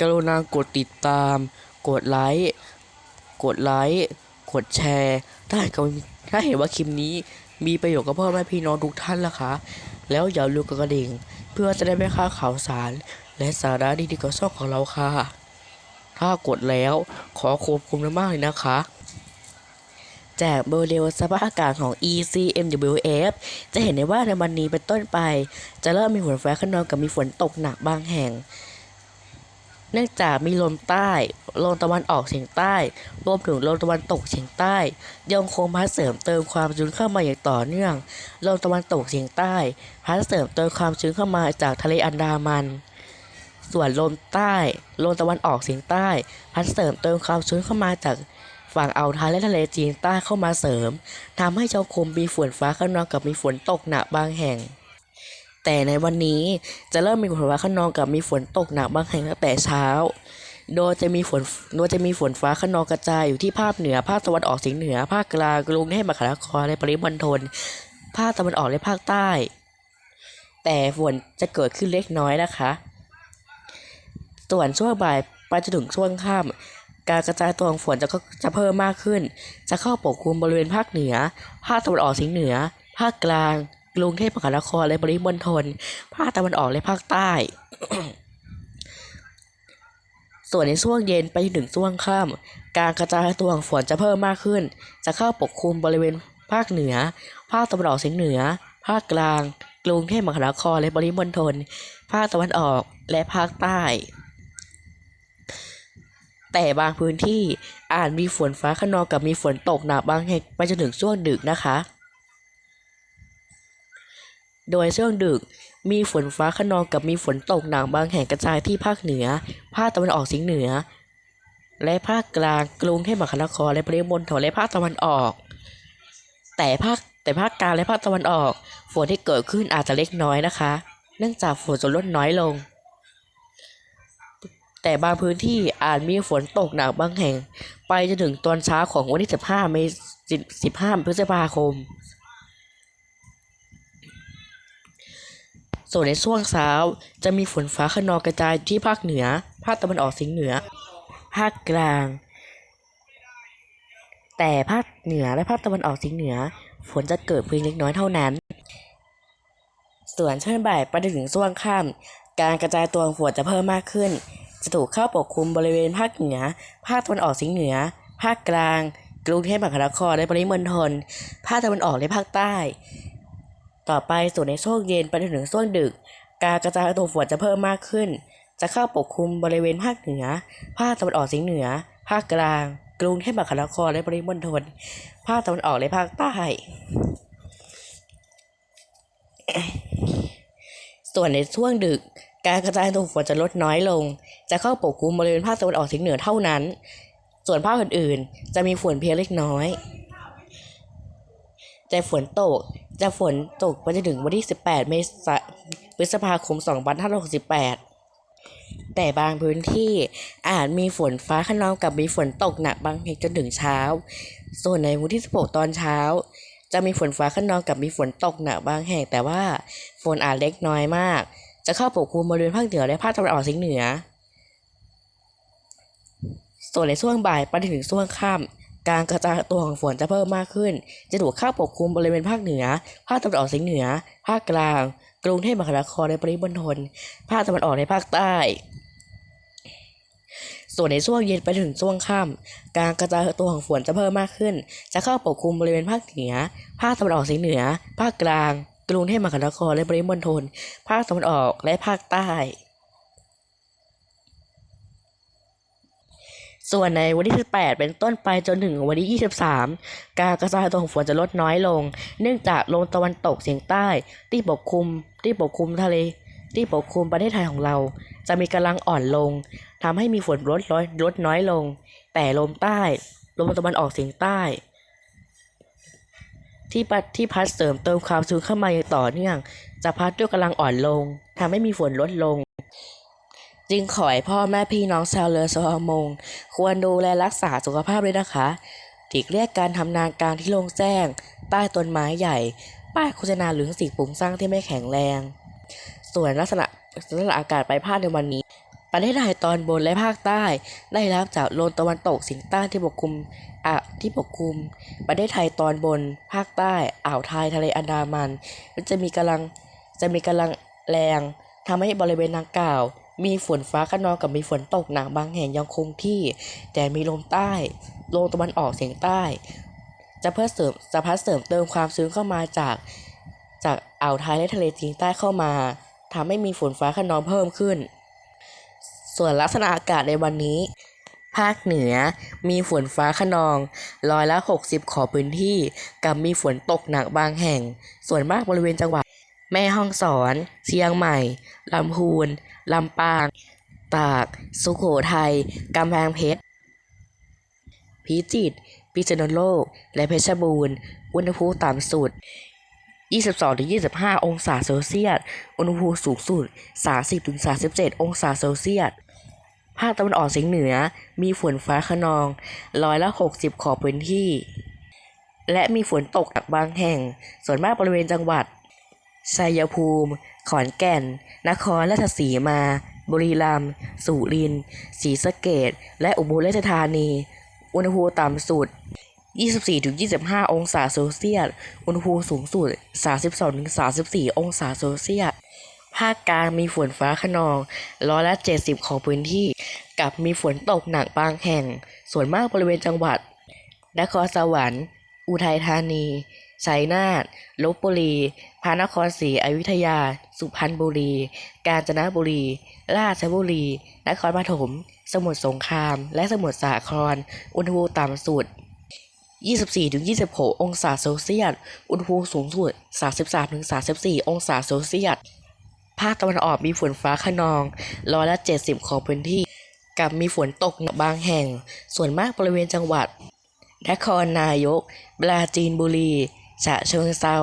กรุณากดติดตาม กดไลค์ กดไลค์ กดแชร์ ถ้าเห็นกับถ้าเห็นว่าคลิปนี้มีประโยชน์กับพ่อแม่พี่น้องทุกท่านล่ะคะ แล้วอย่าลืมกดกระดิ่ง เพื่อจะได้ไม่พลาดข่าวสาร และสาระดีๆกับช่องของเราค่ะ ถ้ากดแล้วขอขอบคุณมากๆเลยนะคะจากโมเดลสภาพอากาศของ ECMWF จะเห็นได้ว่าในวันนี้เป็นต้นไป จะเริ่มมีฝนฟ้าขนองกับมีฝนตกหนักบางแห่ง เนื่องจากมีลมใต้ ลมตะวันออกเฉียงใต้ รวมถึงลมตะวันตกเฉียงใต้ ยังคงพัดเสริมเติมความชื้นเข้ามาอย่างต่อเนื่อง ลมตะวันตกเฉียงใต้ พัดเสริมเติมความชื้นเข้ามาจากทะเลอันดามัน ส่วนลมใต้ ลมตะวันออกเฉียงใต้ พัดเสริมเติมความชื้นเข้ามาจากฝั่งอ่าวไทยและทะเลจีนใต้เข้ามาเสริมทำให้เจ้าคมมีฝนฟ้าขนองกับมีฝนตกหนักบางแห่ง แต่ในวันนี้จะเริ่มมีฝนฟ้าขนองกับมีฝนตกหนักบางแห่งตั้งแต่เช้า โดยจะมีฝนโดยจะมีฝนฟ้าขนองกระจายอยู่ที่ภาคเหนือ ภาคตะวันออกเฉียงเหนือ ภาคกลางกรุงเทพมหานครและปริมณฑล ภาคตะวันออกและภาคใต้ แต่ฝนจะเกิดขึ้นเล็กน้อยนะคะ ส่วนช่วงบ่ายไปจนถึงช่วงค่ำการกระจายตัวของฝนจะก็จะเพิ่มมากขึ้น จะเข้าปกคลุมบริเวณภาคเหนือ ภาคตะวันออกเฉียงเหนือ ภาคกลาง กรุงเทพมหานครและปริมณฑลภาคตะวันออกและภาคใต้ ส่วนในช่วงเย็นไปถึงช่วงค่ำการกระจายตัวของฝนจะเพิ่มมากขึ้น จะเข้าปกคลุมบริเวณภาคเหนือ ภาคตะวันออกเฉียงเหนือ ภาคกลาง กรุงเทพมหานครและปริมณฑลภาคตะวันออกและภาคใต้ แต่บางพื้นที่อาจมีฝนฟ้าขนองกับมีฝนตกหนักบางแห่งไปจนถึงช่วงดึกนะคะ โดยช่วงดึกมีฝนฟ้าขนองกับมีฝนตกหนักบางแห่งกระจายที่ภาคเหนือ ภาคตะวันออกเฉียงเหนือ และภาคกลางกรุงเทพมหานครและปริมณฑลและภาคตะวันออก แต่ภาคแต่ภาคกลางและภาคตะวันออก ฝนที่เกิดขึ้นอาจจะเล็กน้อยนะคะ เนื่องจากฝนจะลดน้อยลง แต่บางพื้นที่อาจมีฝนตกหนักบางแห่ง ไปจนถึงตอนเช้าของวันที่ 15 เมษ15 พฤษภาคม ส่วนในช่วงเช้า จะมีฝนฟ้าขนองกระจายที่ภาคเหนือ ภาคตะวันออกเฉียงเหนือ ภาคกลาง แต่ภาคเหนือและภาคตะวันออกเฉียงเหนือ ฝนจะเกิดเพียงเล็กน้อยเท่านั้น ส่วนช่วงบ่ายไปจนถึงช่วงค่ำการกระจายตัวของฝนจะเพิ่มมากขึ้น จะถูกเข้าปกคลุมบริเวณภาคเหนือ ภาคตะวันออกเฉียงเหนือ ภาคกลาง กรุงเทพมหานครและปริมณฑลภาคตะวันออกและภาคใต้ ต่อไปส่วนในช่วงเย็นไปจนถึงช่วงดึก การกระจายตัวฝนจะเพิ่มมากขึ้น จะเข้าปกคลุมบริเวณภาคเหนือ ภาคตะวันออกเฉียงเหนือ ภาคกลาง กรุงเทพมหานครและปริมณฑล ภาคตะวันออกและภาคใต้ ส่วนในช่วงดึก การกระจายตัวฝนจะลดน้อยลง จะเข้าปกคลุมบริเวณภาคตะวันออกเฉียงเหนือเท่านั้น ส่วนภาคอื่นๆ จะมีฝนเพียงเล็กน้อย แต่ฝนตก จะฝนตกไปจนถึงวันที่ 18 เมษายนพฤษภาคม 2568 แต่บางพื้นที่อาจมีฝนฟ้าขนองกับมีฝนตกหนักบางแห่งจนถึงเช้า ส่วนในวันที่ 16 ตอนเช้า จะมีฝนฟ้าขนองกับมีฝนตกหนักบางแห่ง แต่ว่าฝนอาจเล็กน้อยมาก จะเข้าปกคลุมบริเวณภาคเหนือและภาคตะวันออกเฉียงเหนือ ส่วนในช่วงบ่ายไปจนถึงช่วงค่ำ การกระจายตัวของฝนจะเพิ่มมากขึ้น จะถูกเข้าปกคลุมบริเวณภาคเหนือ ภาคตะวันออกเฉียงเหนือ ภาคกลาง กรุงเทพมหานครและปริมณฑล ภาคตะวันออกและภาคใต้ ส่วนในช่วงเย็นไปถึงช่วงค่ำการกระจายตัวของฝนจะเพิ่มมากขึ้น จะเข้าปกคลุมบริเวณภาคเหนือ ภาคตะวันออกเฉียงเหนือ ภาคกลาง กรุงเทพมหานครและปริมณฑล ภาคตะวันออกและภาคใต้ ส่วนในวันที่ 18 เป็นต้นไปจนถึงวันที่ 23 การกระจายตัวของฝนจะลดน้อยลง เนื่องจากลมตะวันตกเฉียงใต้ ที่ปกคลุมที่ปกคลุมทะเล ที่ปกคลุมประเทศไทยของเรา จะมีกำลังอ่อนลงทำให้มีฝนลดน้อยลดน้อยลง แต่ลมใต้ ลมตะวันออกเฉียงใต้ ที่พัดที่พัดเสริมเติมความชื้นเข้ามาอย่างต่อเนื่อง จะพัดด้วยกำลังอ่อนลงทำให้มีฝนลดลง จึงขอให้พ่อแม่พี่น้องชาวเรือชาวมง ควรดูแลรักษาสุขภาพด้วยนะคะหลีกเลี่ยงการทำนานกางที่โล่งแจ้ง ใต้ต้นไม้ใหญ่ ป้ายโฆษณาหรือสิ่งปลูกสร้างที่ไม่แข็งแรง ส่วนลักษณะลักษณะอากาศปลายภาคในวันนี้ ประเทศไทยตอนบนและภาคใต้ ได้รับจากลมตะวันตกเฉียงใต้ที่ปกคลุมอะที่ปกคลุม ประเทศไทยตอนบน ภาคใต้ อ่าวไทยทะเลอันดามัน จะมีกำลังจะมีกำลังแรงทำให้บริเวณดังกล่าว มีฝนฟ้าขนองกับมีฝนตกหนักบางแห่งยังคงที่ แต่มีลมใต้ลมตะวันออกเฉียงใต้ จะเพื่อเสริมจะพัดเสริมเติมความชื้นเข้ามาจาก จากอ่าวไทยและทะเลจีนใต้เข้ามาทำให้มีฝนฟ้าขนองเพิ่มขึ้น ส่วนลักษณะอากาศในวันนี้ ภาคเหนือมีฝนฟ้าขนองร้อยละ 60 ของพื้นที่ กับมีฝนตกหนักบางแห่ง ส่วนมากบริเวณจังหวัด แม่ฮ่องสอน เชียงใหม่ ลำพูน ลำปาง ตาก สุโขทัย กำแพงเพชร พิจิตร พิษณุโลก และเพชรบูรณ์ อุณหภูมิต่ำสุด 22-25 องศาเซลเซียส อุณหภูมิสูงสุด 30-37 องศาเซลเซียส ภาคตะวันออกเฉียงเหนือ มีฝนฟ้าขนอง ร้อยละ 60 ของพื้นที่ และมีฝนตกหนักบางแห่ง ส่วนมากบริเวณจังหวัด ชัยภูมิ ขอนแก่น นครราชสีมา บุรีรัมย์ สุรินทร์ ศรีสะเกษและอุบลราชธานี อุณหภูมิต่ำสุด 24-25 องศาเซลเซียส อุณหภูมิสูงสุด 32-34 องศาเซลเซียส ภาคกลางมีฝนฟ้าขนอง ร้อยละ 70 ของพื้นที่ กับมีฝนตกหนักบางแห่ง ส่วนมากบริเวณจังหวัด นครสวรรค์ อุทัยธานี ชัยนาทลบบุรี พระนครศรีอยุธยา สุพรรณบุรี กาญจนบุรี ราชบุรี นครปฐม สมุทรสงคราม และสมุทรสาคร อุณหภูมิต่ำสุด 24-26 องศาเซลเซียส อุณหภูมิสูงสุด 33-34 องศาเซลเซียส ภาคตะวันออกมีฝนฟ้าขนอง ร้อยละ 70 ของพื้นที่ กับมีฝนตกหนักบางแห่ง ส่วนมากบริเวณจังหวัดนครนายก ปราจีนบุรี ฉะเชิงเซา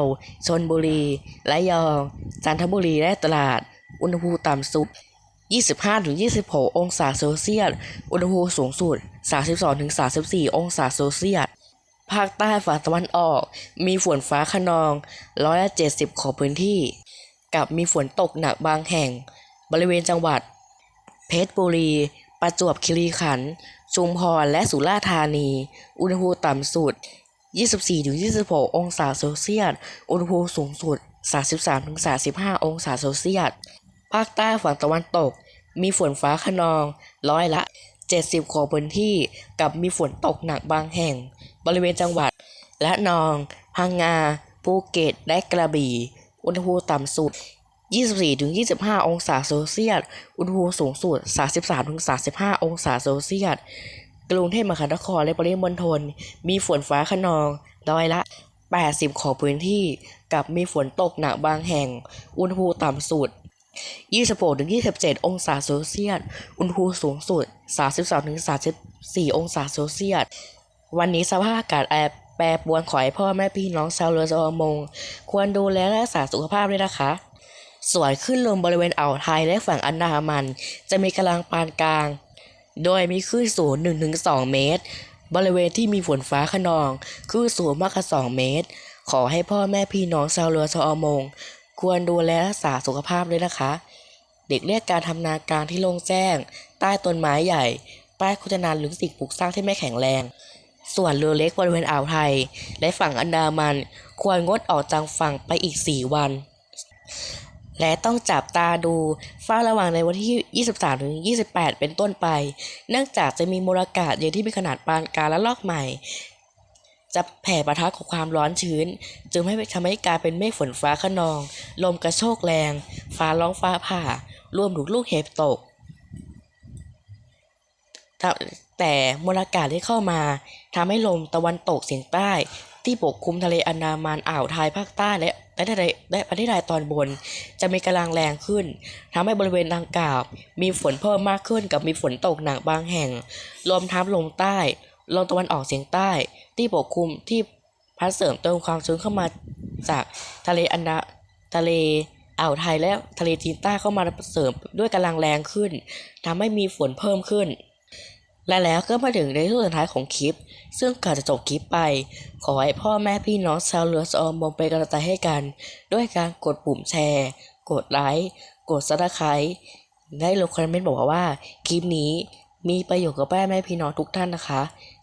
ชนบุรีระยอง จันทบุรีและตราด อุณหภูมิต่ำสุด 25-26 องศาเซลเซียส อุณหภูมิสูงสุด 32-34 องศาเซลเซียส ภาคใต้ฝั่งตะวันออก มีฝนฟ้าขนอง ร้อยละ70 ของพื้นที่ กับมีฝนตกหนักบางแห่ง บริเวณจังหวัด เพชรบุรี ประจวบคีรีขันธ์ ชุมพร และสุราษฎร์ธานี อุณหภูมิต่ำสุด 24-26 องศาเซลเซียส อุณหภูมิสูงสุด 33-35 องศาเซลเซียส ภาคใต้ฝั่งตะวันตก มีฝนฟ้าขนอง ร้อยละ 70 ของพื้นที่กับมีฝนตกหนักบางแห่ง บริเวณจังหวัด และนอง พังงา ภูเก็ต และกระบี่ อุณหภูมิต่ำสุด 24-25 องศาเซลเซียส อุณหภูมิสูงสุด 33-35 องศาเซลเซียส กรุงเทพมหานครและปริมณฑลมีฝนฟ้าขนองร้อยละ 80 ของพื้นที่กับมีฝนตกหนักบางแห่ง อุณหภูมิต่ำสุด 26-27 องศาเซลเซียส อุณหภูมิสูงสุด32-34 องศาเซลเซียส วันนี้สภาพอากาศแอบแปรปรวนขอให้พ่อแม่พี่น้องชาวเรือชาวประมง ควรดูแลรักษาสุขภาพด้วยนะคะ ส่วนขึ้นลมบริเวณอ่าวไทยและฝั่งอันดามัน จะมีกำลังปานกลาง โดยมีคลื่นสูง 1-2 เมตร บริเวณที่มีฝนฟ้าขนองคลื่นสูงมากกว่า 2 เมตร ขอให้พ่อแม่พี่น้องชาวเรือชาวประมง ควรดูแลรักษาสุขภาพด้วยนะคะ เด็กเรียกการทำนากลางที่โล่งแจ้ง ใต้ต้นไม้ใหญ่ ป้ายโฆษณาหรือสิ่งปลูกสร้างที่ไม่แข็งแรง ส่วนเรือเล็กบริเวณอ่าวไทย และฝั่งอันดามัน ควรงดออกจากฝั่งไปอีก 4 วัน และต้องจับตาดูฝ้าระวังในวันที่ 23 ถึง 28 เป็นต้นไป เนื่องจากจะมีมลอากาศเย็นที่มีขนาดปานกลางและลอกใหม่ จะแผ่ปะทะกับความร้อนชื้น จึงไม่ทำให้กลายเป็นเมฆฝนฟ้าขนอง ลมกระโชกแรง ฟ้าร้องฟ้าผ่า รวมถึงลูกเห็บตก แต่มลอากาศที่เข้ามาทำให้ลมตะวันตกเฉียงใต้ ที่ปกคลุมทะเลอันดามันอ่าวไทยภาคใต้และ และทะเลและประเทศไทยตอนบนจะมีกำลังแรงขึ้นทำให้บริเวณดังกล่าว มีฝนเพิ่มมากขึ้นกับมีฝนตกหนักบางแห่ง รวมทั้งลมใต้ลมตะวันออกเฉียงใต้ ที่ปกคลุมที่พัดเสริมเติมความชื้นเข้ามาจากทะเลอันดาทะเลอ่าวไทยและทะเลจีนใต้เข้ามาเสริมด้วยกำลังแรงขึ้นทำให้มีฝนเพิ่มขึ้น และแล้วก็มาถึงในช่วงสุดท้ายของคลิป ซึ่งก่อนจะจบคลิปไป ขอให้พ่อแม่พี่น้องชาวเรือชาวประมงเป็นกำลังใจให้กัน ด้วยการกดปุ่มแชร์ กดไลค์ กดซับสไครต์ได้ลงคอมเมนต์บอกว่าคลิปนี้มีประโยชน์กับแม่แม่พี่น้องทุกท่านนะคะ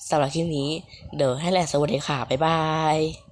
สำหรับคลิปนี้ เดี๋ยวให้แหละสวัสดีค่ะ บ๊ายบาย